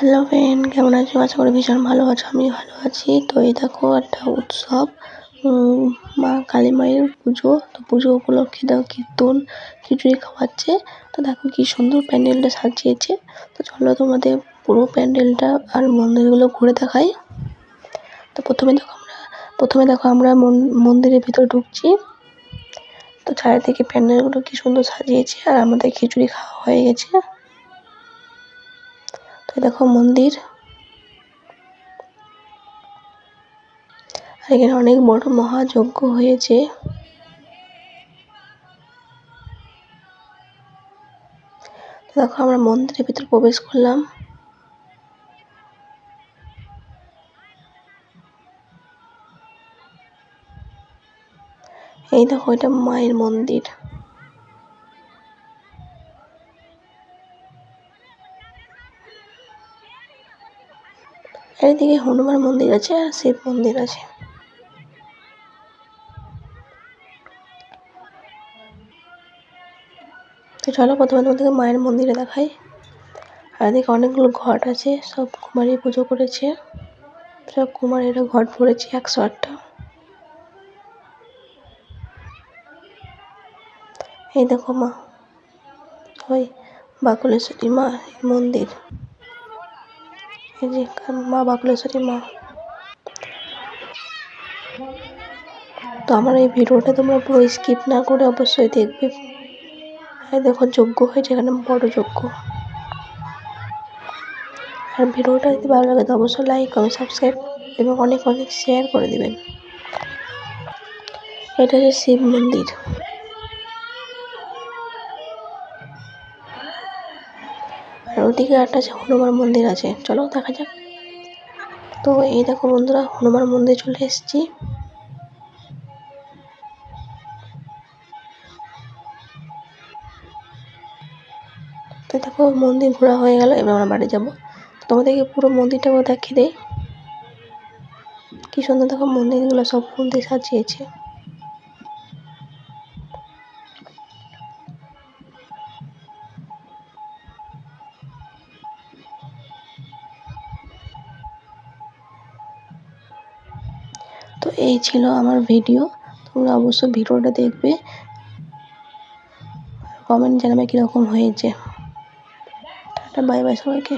Hello friend, কেমন আছো? আশা করি ভীষণ ভালো আছো আমি ভালো আছি। তো এই দেখো, একটা উৎসব। মা কালী মায়ের পুজো। তো পুজো উপলক্ষে দেখো কীর্তন, খিচুড়ি খাওয়াচ্ছে। তো দেখো কি সুন্দর প্যান্ডেলটা সাজিয়েছে। তো চলো তোমাদের পুরো প্যান্ডেলটা আর মন্দিরগুলো ঘুরে দেখাই। তো প্রথমে দেখো আমরা, প্রথমে দেখো আমরা মন- মন্দিরের ভিতর ঢুকছি। তো চারিদিকে প্যান্ডেলগুলো কি সুন্দর সাজিয়েছে। আর আমাদের খিচুড়ি খাওয়া হয়ে গেছে। তো দেখো মন্দির। আর এখানে অনেক বড় মহাযজ্ঞ হয়েছে। দেখো আমরা মন্দিরের ভিতরে প্রবেশ করলাম। এই দেখো এটা মায়ের মন্দির। আর এদিকে হনুমান মন্দির আছে আর শিব মন্দির আছে। চলো প্রথমে তোমাদেরকে মায়ের মন্দিরে দেখাই। আর এদিকে অনেকগুলো ঘট আছে, সব কুমারী পুজো করেছে। সব কুমারীরা ঘট ভরেছে একশো আটটা। এই দেখো মা, ওই বাকুলেশ্বরী মা মন্দির। এই যে মা বাকুলেশ্বরী মা। তো আমার এই ভিডিওটা তোমরা পুরো স্কিপ না করে অবশ্যই দেখবে। দেখো যজ্ঞ হয়েছে এখানে বড় যজ্ঞ আর ভিডিওটা যদি ভালো লাগে তো অবশ্যই লাইক কমেন্ট সাবস্ক্রাইব এবং অনেক অনেক শেয়ার করে দিবেন। এটা হচ্ছে শিব মন্দির। আর ওদিকে একটা আছে, হনুমান মন্দির আছে। চলো দেখা যাক। তো এই দেখো বন্ধুরা, হনুমান মন্দির চলে এসেছি। তো দেখো মন্দির ঘোরা হয়ে গেল, এবার আমরা বাড়ি যাব। তোমাদেরকে পুরো মন্দিরটাও দেখিয়ে দেই। কি সুন্দর দেখো মন্দিরগুলো সব ফুল দিয়ে সাজিয়েছে। তো এই ছিল আমার ভিডিও তোমরা অবশ্যই ভিডিওটা দেখবে। কমেন্ট জানাবে কীরকম হয়েছে। টাটা বাই বাই সবাইকে।